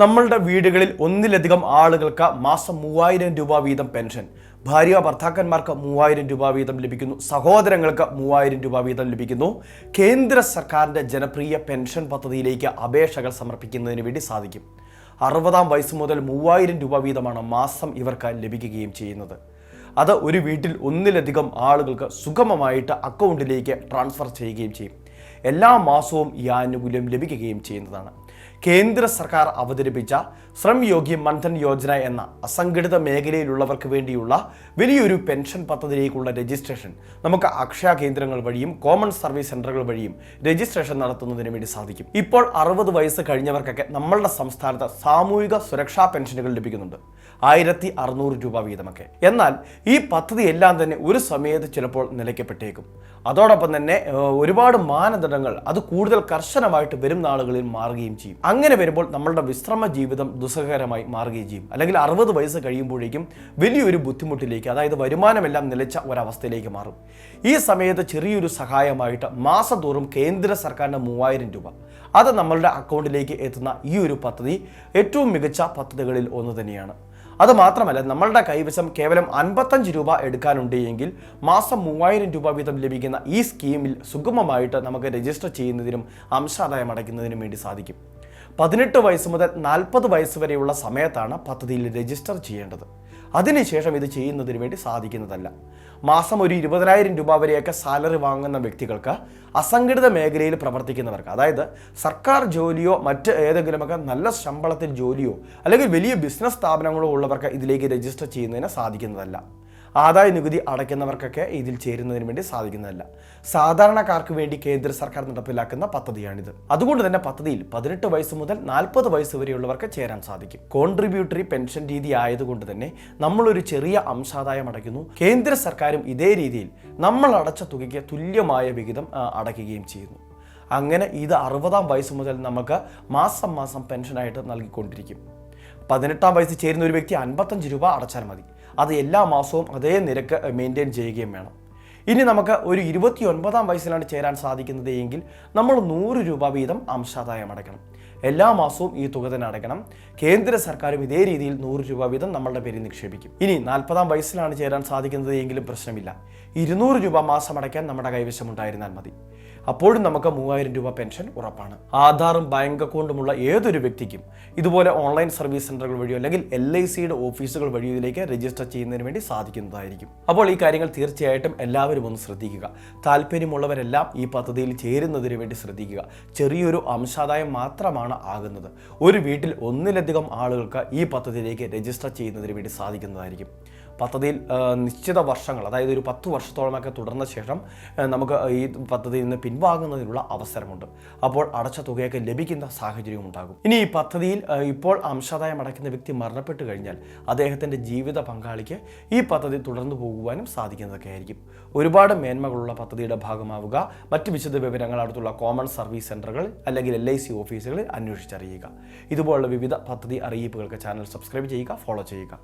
നമ്മളുടെ വീടുകളിൽ ഒന്നിലധികം ആളുകൾക്ക് മാസം മൂവായിരം രൂപ വീതം പെൻഷൻ. ഭാര്യ ഭർത്താക്കന്മാർക്ക് മൂവായിരം രൂപ വീതം ലഭിക്കുന്നു. സഹോദരങ്ങൾക്ക് മൂവായിരം രൂപ വീതം ലഭിക്കുന്നു. കേന്ദ്ര സർക്കാരിന്റെ ജനപ്രിയ പെൻഷൻ പദ്ധതിയിലേക്ക് അപേക്ഷകൾ സമർപ്പിക്കുന്നതിന് വേണ്ടി സാധിക്കും. അറുപതാം വയസ്സ് മുതൽ മൂവായിരം രൂപ വീതമാണ് മാസം ഇവർക്ക് ലഭിക്കുകയും ചെയ്യുന്നത്. അത് ഒരു വീട്ടിൽ ഒന്നിലധികം ആളുകൾക്ക് സുഗമമായിട്ട് അക്കൗണ്ടിലേക്ക് ട്രാൻസ്ഫർ ചെയ്യുകയും ചെയ്യും. എല്ലാ മാസവും ഈ ആനുകൂല്യം ലഭിക്കുകയും ചെയ്യുന്നതാണ്. കേന്ദ്ര സർക്കാർ അവതരിപ്പിച്ച ശ്രം യോഗി മൻധൻ യോജന എന്ന അസംഘടിത മേഖലയിലുള്ളവർക്ക് വേണ്ടിയുള്ള വലിയൊരു പെൻഷൻ പദ്ധതിയിലേക്കുള്ള രജിസ്ട്രേഷൻ. നമുക്ക് അക്ഷയ കേന്ദ്രങ്ങൾ വഴിയും കോമൺ സർവീസ് സെന്ററുകൾ വഴിയും രജിസ്ട്രേഷൻ നടത്തുന്നതിന് വേണ്ടി സാധിക്കും. ഇപ്പോൾ അറുപത് വയസ്സ് കഴിഞ്ഞവർക്കൊക്കെ നമ്മളുടെ സംസ്ഥാനത്ത് സാമൂഹിക സുരക്ഷാ പെൻഷനുകൾ ലഭിക്കുന്നുണ്ട്. ആയിരത്തി അറുന്നൂറ് രൂപ വീതമൊക്കെ. എന്നാൽ ഈ പദ്ധതി എല്ലാം തന്നെ ഒരു സമയത്ത് ചിലപ്പോൾ നിലയ്ക്കപ്പെട്ടേക്കും. അതോടൊപ്പം തന്നെ ഒരുപാട് മാനദണ്ഡങ്ങൾ അത് കൂടുതൽ കർശനമായിട്ട് വരും നാളുകളിൽ മാറുകയും ചെയ്യും. അങ്ങനെ വരുമ്പോൾ നമ്മളുടെ വിശ്രമ ജീവിതം ദുസ്സഹകരമായി മാറുകയും ചെയ്യും. അല്ലെങ്കിൽ അറുപത് വയസ്സ് കഴിയുമ്പോഴേക്കും വലിയൊരു ബുദ്ധിമുട്ടിലേക്ക് അതായത് വരുമാനമെല്ലാം നിലച്ച ഒരവസ്ഥയിലേക്ക് മാറും. ഈ സമയത്ത് ചെറിയൊരു സഹായമായിട്ട് മാസതോറും കേന്ദ്ര സർക്കാരിന്റെ മൂവായിരം രൂപ. അത് നമ്മളുടെ അക്കൗണ്ടിലേക്ക് എത്തുന്ന ഈ ഒരു പദ്ധതി ഏറ്റവും മികച്ച പദ്ധതികളിൽ ഒന്ന് തന്നെയാണ്. അത് മാത്രമല്ല നമ്മളുടെ കൈവശം കേവലം അൻപത്തഞ്ച് രൂപ എടുക്കാനുണ്ട് എങ്കിൽ മാസം മൂവായിരം രൂപ വീതം ലഭിക്കുന്ന ഈ സ്കീമിൽ സുഗമമായിട്ട് നമുക്ക് രജിസ്റ്റർ ചെയ്യുന്നതിനും അംശാദായം അടയ്ക്കുന്നതിനും വേണ്ടി സാധിക്കും. പതിനെട്ട് വയസ്സ് മുതൽ നാൽപ്പത് വയസ്സ് വരെയുള്ള സമയത്താണ് പദ്ധതിയിൽ രജിസ്റ്റർ ചെയ്യേണ്ടത്. അതിനുശേഷം ഇത് ചെയ്യുന്നതിന് വേണ്ടി സാധിക്കുന്നതല്ല. മാസം ഒരു ഇരുപതിനായിരം രൂപ വരെയൊക്കെ സാലറി വാങ്ങുന്ന വ്യക്തികൾക്ക് അസംഘടിത മേഖലയിൽ പ്രവർത്തിക്കുന്നവർക്ക് അതായത് സർക്കാർ ജോലിയോ മറ്റ് ഏതെങ്കിലുമൊക്കെ നല്ല ശമ്പളത്തിൽ ജോലിയോ അല്ലെങ്കിൽ വലിയ ബിസിനസ് സ്ഥാപനങ്ങളോ ഉള്ളവർക്ക് ഇതിലേക്ക് രജിസ്റ്റർ ചെയ്യുന്നതിന് സാധിക്കുന്നതല്ല. ആദായ നികുതി അടയ്ക്കുന്നവർക്കൊക്കെ ഇതിൽ ചേരുന്നതിന് വേണ്ടി സാധിക്കുന്നതല്ല. സാധാരണക്കാർക്ക് വേണ്ടി കേന്ദ്ര സർക്കാർ നടപ്പിലാക്കുന്ന പദ്ധതിയാണിത്. അതുകൊണ്ട് തന്നെ പദ്ധതിയിൽ പതിനെട്ട് വയസ്സ് മുതൽ നാൽപ്പത് വയസ്സ് വരെയുള്ളവർക്ക് ചേരാൻ സാധിക്കും. കോൺട്രിബ്യൂട്ടറി പെൻഷൻ രീതി ആയതുകൊണ്ട് തന്നെ നമ്മളൊരു ചെറിയ അംശാദായം അടയ്ക്കുന്നു. കേന്ദ്ര സർക്കാരും ഇതേ രീതിയിൽ നമ്മൾ അടച്ച തുകയ്ക്ക് തുല്യമായ വിഹിതം അടയ്ക്കുകയും ചെയ്യുന്നു. അങ്ങനെ ഇത് അറുപതാം വയസ്സ് മുതൽ നമുക്ക് മാസം മാസം പെൻഷനായിട്ട് നൽകിക്കൊണ്ടിരിക്കും. പതിനെട്ടാം വയസ്സിൽ ചേരുന്ന ഒരു വ്യക്തി അൻപത്തഞ്ച് രൂപ അടച്ചാൽ മതി. അത് എല്ലാ മാസവും അതേ നിരക്ക് മെയിന്റെയിൻ ചെയ്യുകയും വേണം. ഇനി നമുക്ക് ഒരു ഇരുപത്തി ഒൻപതാം വയസ്സിലാണ് ചേരാൻ സാധിക്കുന്നത് എങ്കിൽ നമ്മൾ നൂറ് രൂപ വീതം അംശാദായം അടയ്ക്കണം. എല്ലാ മാസവും ഈ തുക തന്നെ അടയ്ക്കണം. കേന്ദ്ര സർക്കാരും ഇതേ രീതിയിൽ നൂറ് രൂപ വീതം നമ്മളുടെ പേരിൽ നിക്ഷേപിക്കും. ഇനി നാൽപ്പതാം വയസ്സിലാണ് ചേരാൻ സാധിക്കുന്നത് എങ്കിലും പ്രശ്നമില്ല. ഇരുന്നൂറ് രൂപ മാസം അടയ്ക്കാൻ നമ്മുടെ കൈവശം ഉണ്ടായിരുന്നാൽ മതി. അപ്പോഴും നമുക്ക് മൂവായിരം രൂപ പെൻഷൻ ഉറപ്പാണ്. ആധാറും ബാങ്ക് അക്കൗണ്ടുമുള്ള ഏതൊരു വ്യക്തിക്കും ഇതുപോലെ ഓൺലൈൻ സർവീസ് സെന്ററുകൾ വഴിയോ അല്ലെങ്കിൽ എൽ ഐ സിയുടെ ഓഫീസുകൾ വഴിയോ ഇതിലേക്ക് രജിസ്റ്റർ ചെയ്യുന്നതിന് വേണ്ടി സാധിക്കുന്നതായിരിക്കും. അപ്പോൾ ഈ കാര്യങ്ങൾ തീർച്ചയായിട്ടും എല്ലാവരും ഒന്ന് ശ്രദ്ധിക്കുക. താല്പര്യമുള്ളവരെല്ലാം ഈ പദ്ധതിയിൽ ചേരുന്നതിന് വേണ്ടി ശ്രദ്ധിക്കുക. ചെറിയൊരു അംശാദായം മാത്രമാണ് ആകുന്നത്. ഒരു വീട്ടിൽ ഒന്നിലധികം ആളുകൾക്ക് ഈ പദ്ധതിയിലേക്ക് രജിസ്റ്റർ ചെയ്യുന്നതിന് വേണ്ടി സാധിക്കുന്നതായിരിക്കും. പദ്ധതിയിൽ നിശ്ചിത വർഷങ്ങൾ അതായത് ഒരു പത്ത് വർഷത്തോളമൊക്കെ തുടർന്ന ശേഷം നമുക്ക് ഈ പദ്ധതിയിൽ നിന്ന് പിൻവാങ്ങുന്നതിനുള്ള അവസരമുണ്ട്. അപ്പോൾ അടച്ച തുകയൊക്കെ ലഭിക്കുന്ന സാഹചര്യവും ഉണ്ടാകും. ഇനി ഈ പദ്ധതിയിൽ ഇപ്പോൾ അംശാദായം അടയ്ക്കുന്ന വ്യക്തി മരണപ്പെട്ട് കഴിഞ്ഞാൽ അദ്ദേഹത്തിന്റെ ജീവിത പങ്കാളിക്ക് ഈ പദ്ധതി തുടർന്നു പോകുവാനും സാധിക്കുന്നതൊക്കെ ആയിരിക്കും. ഒരുപാട് മേന്മകളുള്ള പദ്ധതിയുടെ ഭാഗമാവുക മറ്റ് വിശദ വിവരങ്ങൾ അടുത്തുള്ള കോമൺ സർവീസ് സെന്ററുകൾ അല്ലെങ്കിൽ എൽ ഐ സി ഓഫീസുകളിൽ അന്വേഷിച്ചറിയുക. ഇതുപോലുള്ള വിവിധ പദ്ധതി അറിയിപ്പുകൾക്ക് ചാനൽ സബ്സ്ക്രൈബ് ചെയ്യുക ഫോളോ ചെയ്യുക.